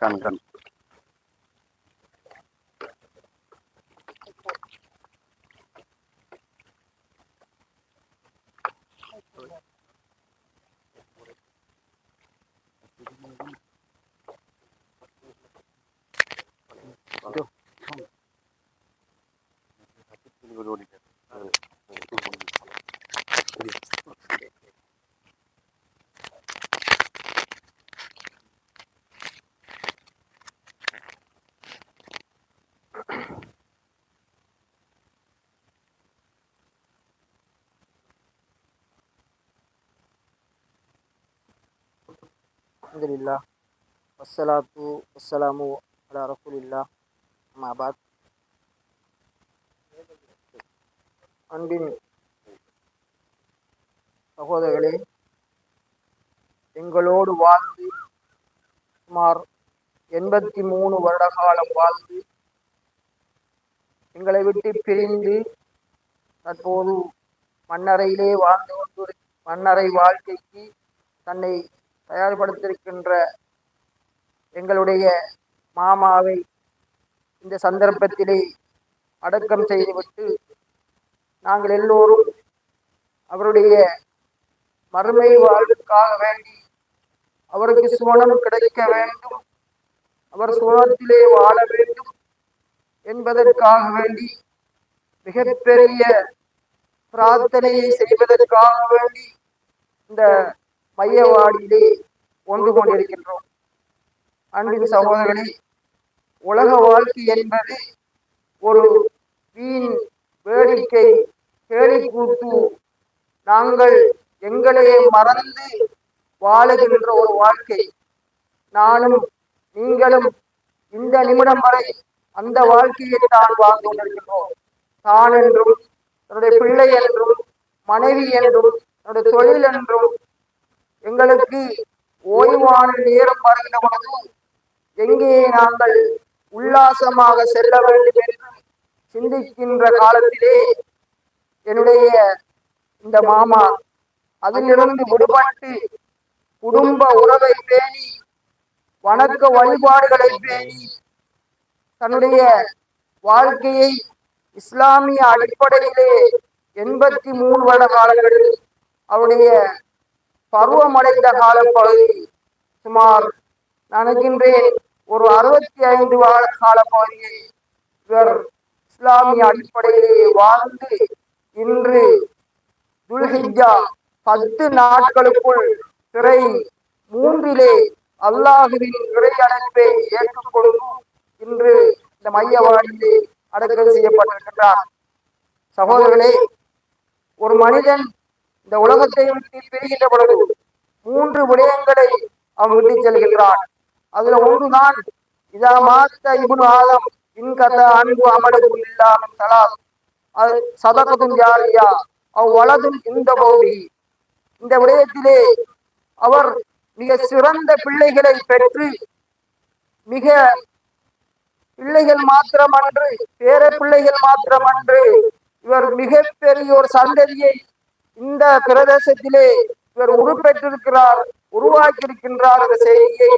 కన్ కన్ அலமதுல்லா வசலாத்து வசலாமு அலா ரசூலில்லாஹ் அம்மா பாத் அன்பின் சகோதரர்களே எங்களோடு வாழ்ந்து சுமார் எண்பத்தி மூணு வருட காலம் வாழ்ந்து எங்களை விட்டு பிரிந்து தற்போது மண்ணறையிலே வாழ்ந்து கொண்டு மண்ணறை வாழ்க்கைக்கு தன்னை தயார்படுத்திருக்கின்ற எங்களுடைய மாமாவை இந்த சந்தர்ப்பத்திலே அடக்கம் செய்துவிட்டு நாங்கள் எல்லோரும் அவருடைய மறுமை வாழ்வுக்காக வேண்டி அவருக்கு சுவனம் கிடைக்க வேண்டும் அவர் சுவனத்திலே வாழ வேண்டும் என்பதற்காக வேண்டி மிகப்பெரிய பிரார்த்தனையை செய்வதற்காக வேண்டி இந்த மையவாடியிலே ஒன்று கொண்டிருக்கின்றோம். அன்பின் சகோதரர்களே உலக வாழ்க்கை என்பது ஒரு வீண் வேடிக்கை கேலிக்கூத்து. நாங்கள் எங்களையே மறந்து வாழுகின்ற ஒரு வாழ்க்கை. நானும் நீங்களும் இந்த நிமிடம் வரை அந்த வாழ்க்கையை தான் வாழ்ந்து கொண்டிருக்கின்றோம். தான் என்றும் தன்னுடைய பிள்ளை என்றும் மனைவி என்றும் தன்னுடைய தொழில் என்றும் எங்களுக்கு ஓய்வான நேரம் வருகிற பொழுது எங்கே நாங்கள் உல்லாசமாக செல்ல வேண்டும் என்று சிந்திக்கின்ற காலத்திலே என்னுடைய இந்த மாமா அதிலிருந்து விடுபட்டு குடும்ப உறவை பேணி வணக்க வழிபாடுகளை பேணி தன்னுடைய வாழ்க்கையை இஸ்லாமிய அடிப்படையிலே எண்பத்தி மூணு வருட காலங்களில் அவருடைய பருவமடைந்த காலப்பகுதி. சுமார் நினைக்கின்றேன் ஒரு அறுபத்தி ஐந்து வார காலப்பகுதியை இவர் இஸ்லாமிய அடிப்படையிலே வாழ்ந்து இன்று துல்ஹிஜா பத்து நாட்களுக்குள் திரை மூன்றிலே அல்லாஹுவின் இறை அழைப்பை ஏற்றுக்கொண்டு இன்று இந்த மையவாடியிலே அடக்கல் செய்யப்பட்டிருக்கின்றார். சகோதரர்களே ஒரு மனிதன் இந்த உலகத்தை விட்டு பிரிகின்ற பொழுது மூன்று விடயங்களை அவன் விட்டு செல்கின்றான். அதுல ஒன்றுதான் இதா மாத்த இபுன் ஆதம் இன்கத அன்பு அமலது இல்லாமல் தலா அது சதகதும் ஜாரியா அவ் வலதும் இந்த பகுதி. இந்த விடயத்திலே அவர் மிக சிறந்த பிள்ளைகளை பெற்று மிக பிள்ளைகள் மாத்திரமன்று பேர பிள்ளைகள் மாத்திரமன்று இவர் மிகப்பெரிய ஒரு சந்ததியை இந்த பிரதேசத்திலே இவர் உருப்பெற்றிருக்கிறார் உருவாக்கி இருக்கின்றார் என்ற செய்தியை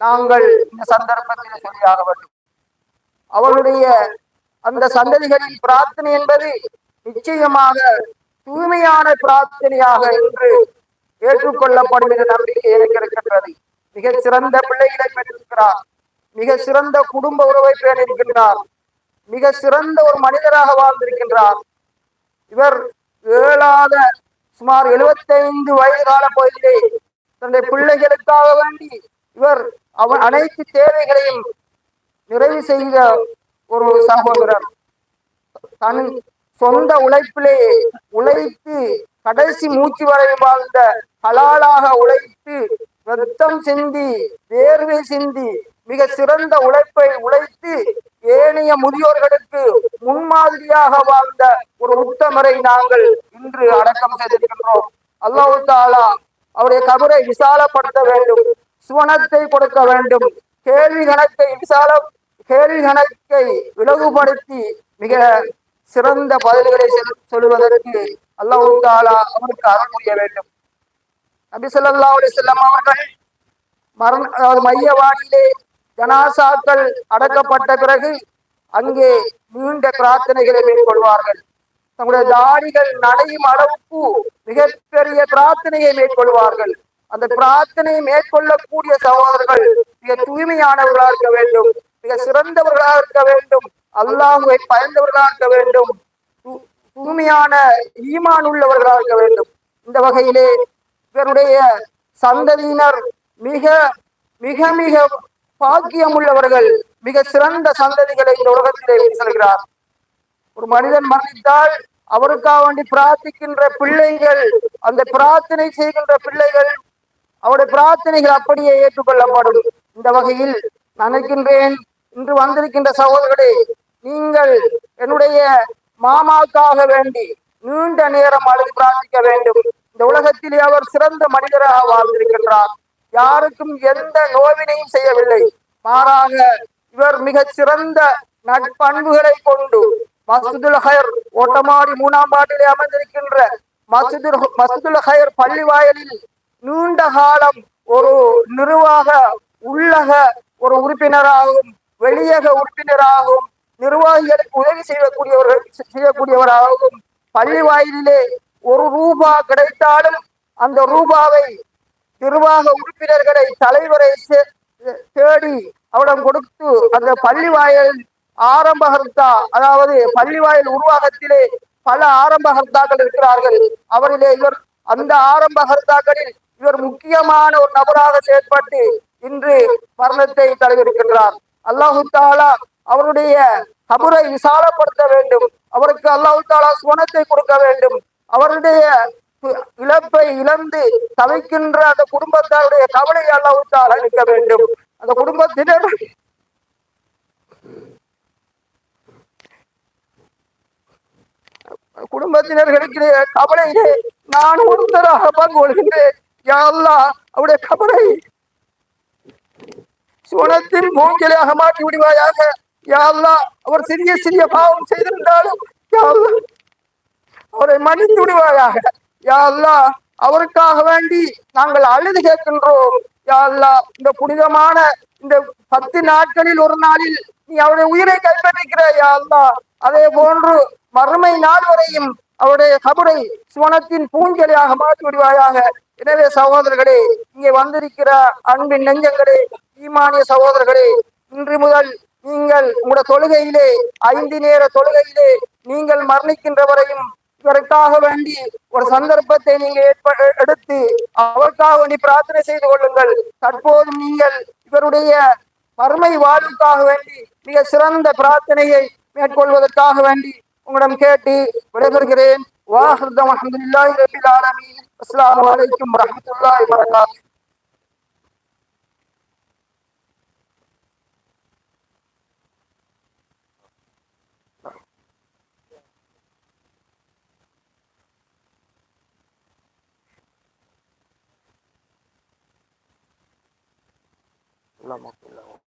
நாங்கள் இந்த சந்தர்ப்பத்தில் சொல்லியாக வேண்டும். அவருடைய அந்த சந்ததிகளின் பிரார்த்தனை என்பது நிச்சயமாக தூய்மையான பிரார்த்தனையாக என்று ஏற்றுக்கொள்ளப்படும் என்ற நம்பிக்கை எனக்கு இருக்கின்றது. மிக சிறந்த பிள்ளைகளை பெற்றிருக்கிறார். மிக சிறந்த குடும்ப உறவை பேணிருக்கின்றார் மிக சிறந்த ஒரு மனிதராக வாழ்ந்திருக்கின்றார். இவர் ஏழாத சுமார் எழுபத்தைந்து வயது கால பகுதியிலே தன்னுடைய பிள்ளைகளுக்காக வேண்டி இவர் அவன் அனைத்து தேவைகளையும் நிறைவு செய்த ஒரு சகோதரர். தன் சொந்த உழைப்பிலே உழைத்து கடைசி மூச்சு வரை வாழ்ந்த ஹலாலாக உழைத்து ரத்தம் சிந்தி வேர்வை சிந்தி மிக சிறந்த உழைப்பை உழைத்து ஏனைய முதியோர்களுக்கு முன்மாதிரியாக வாழ்ந்த ஒரு உத்தமரை நாங்கள் இன்று அடக்கம் செய்திருக்கின்றோம். அல்லாஹு தாலா அவருடைய கபரை விசாலப்படுத்த வேண்டும் சுவனத்தை கொடுக்க வேண்டும் கேள்வி கணக்கை விசால கேள்வி கணக்கை இலகுபடுத்தி மிக சிறந்த பதில்களை செல்- சொல்லுவதற்கு அல்லாஹ் தாலா அவருக்கு அருள் புரிய வேண்டும். நபி சொல்லா அலி செல்லம் அவர்கள் மரண அதாவது மையவாடியிலே ஜனாசாக்கள் அடக்கப்பட்ட பிறகு அங்கே நீண்ட பிரார்த்தனைகளை மேற்கொள்வார்கள். தங்களுடைய தாடிகள் நடையும் அளவுக்கு மிகப்பெரிய பிரார்த்தனையை மேற்கொள்வார்கள். அந்த பிரார்த்தனையை மேற்கொள்ளக்கூடிய சகோதரர்கள் மிக தூய்மையானவர்களாக இருக்க வேண்டும். மிக சிறந்தவர்களாக இருக்க வேண்டும். அல்லாஹுவை பயந்தவர்களாக இருக்க வேண்டும். தூ- தூய்மையான ஈமான் உள்ளவர்களாக இருக்க வேண்டும். இந்த வகையிலே இவருடைய சந்ததியினர் மிக மிக மிக பாக்கியம் உள்ளவர்கள் மிக சிறந்த சந்ததிகளை இந்த உலகத்திலே செல்கிறார். ஒரு மனிதன் மரணித்தால் அவருக்காக வேண்டி பிரார்த்திக்கின்ற பிள்ளைகள் அந்த பிரார்த்தனை செய்கின்ற பிள்ளைகள் அவருடைய பிரார்த்தனைகள் அப்படியே ஏற்றுக்கொள்ளப்படும். இந்த வகையில் நினைக்கின்றேன் இன்று வந்திருக்கின்ற சகோதரர்களே நீங்கள் என்னுடைய மாமாவுக்காக வேண்டி நீண்ட நேரம் அழுது பிரார்த்திக்க வேண்டும். இந்த உலகத்திலே அவர் சிறந்த மனிதராக வாழ்ந்திருக்கின்றார். யாருக்கும் எந்த நோவினையும் செய்யவில்லை. மாறாக இவர் மிக சிறந்த நட்பண்புகளை கொண்டு மசூதுல் ஹயர் ஓட்டமாடி மூணாம் பாட்டிலே அமர்ந்திருக்கின்ற மசூதுல் மசூதுல் ஹயர் பள்ளி வாயலில் நீண்ட காலம் ஒரு நிர்வாக உள்ளக ஒரு உறுப்பினராகவும் வெளியக உறுப்பினராகவும் நிர்வாகிகளுக்கு உதவி செய்யக்கூடியவர்கள் செய்யக்கூடியவராகவும் பள்ளி வாயிலே ஒரு ரூபா கிடைத்தாலும் அந்த ரூபாவை நிர்வாக உறுப்பினர்களை தலைவரை தேடி அவரிடம் கொடுத்து அந்த பள்ளி வாயில் ஆரம்பகர்த்தா அதாவது பள்ளி வாயில் உருவாகத்திலே பல ஆரம்பகர்த்தாக்கள் இருக்கிறார்கள். அவரிலே இவர் அந்த ஆரம்பகர்த்தாக்களில் இவர் முக்கியமான ஒரு நபராக செயற்பட்டு இன்று மரணத்தை தழுவிருக்கின்றார் அல்லாஹு தாலா அவருடைய கபரை விசாலப்படுத்த வேண்டும். அவருக்கு அல்லாஹு தாலா சுவனத்தை கொடுக்க வேண்டும். அவருடைய இழப்பை இழந்து தவிக்கின்ற அந்த குடும்பத்தாருடைய கவலை அல்லாஹு அளிக்க வேண்டும். அந்த குடும்பத்தினர் குடும்பத்தினர்களுக்கு கவலையிலே நான் ஒருத்தராக பங்கு கொள்கின்றேன் யா அவருடைய கவலை சுவனத்தின் மூங்கிலாக மாற்றி விடுவாயாக. யாரெல்லாம் அவர் சிறிய சிறிய பாவம் செய்திருந்தாலும் யாரெல்லாம் அவரை மன்னித்து விடுவாயாக யா அவருக்காக வேண்டி நாங்கள் அழுது கேட்கின்றோம். யா இந்த புனிதமான இந்த பத்து நாட்களில் ஒரு நாளில் நீ அவருடைய உயிரை கைப்பற்றிக்கிற யா அதே போன்று மறுமை நாள் வரையும் அவருடைய கபரை சுவனத்தின் பூஞ்சலியாக மாற்றி விடுவாயாக. எனவே சகோதரர்களே இங்கே வந்திருக்கிற அன்பின் நெஞ்சங்களே ஈமானிய சகோதரர்களே இன்று முதல் நீங்கள் உங்களோட தொழுகையிலே ஐந்து நேர தொழுகையிலே நீங்கள் மரணிக்கின்ற வரையும் இவருக்காக வேண்டி ஒரு சந்தர்ப்பத்தை நீங்க எடுத்து அவருக்காக வேண்டி பிரார்த்தனை செய்து கொள்ளுங்கள். தற்போது நீங்கள் இவருடைய மறுமை வாழ்வுக்காக வேண்டி மிக சிறந்த பிரார்த்தனையை மேற்கொள்வதற்காக வேண்டி உங்களிடம் கேட்டு விடைபெறுகிறேன். வாஹர்தம் அஹமதுல்லாஹி ரபில் ஆலமீன். அஸ்ஸலாமு அலைக்கும் வரஹ்மத்துல்லாஹி வபரகாத்துஹு hablamos.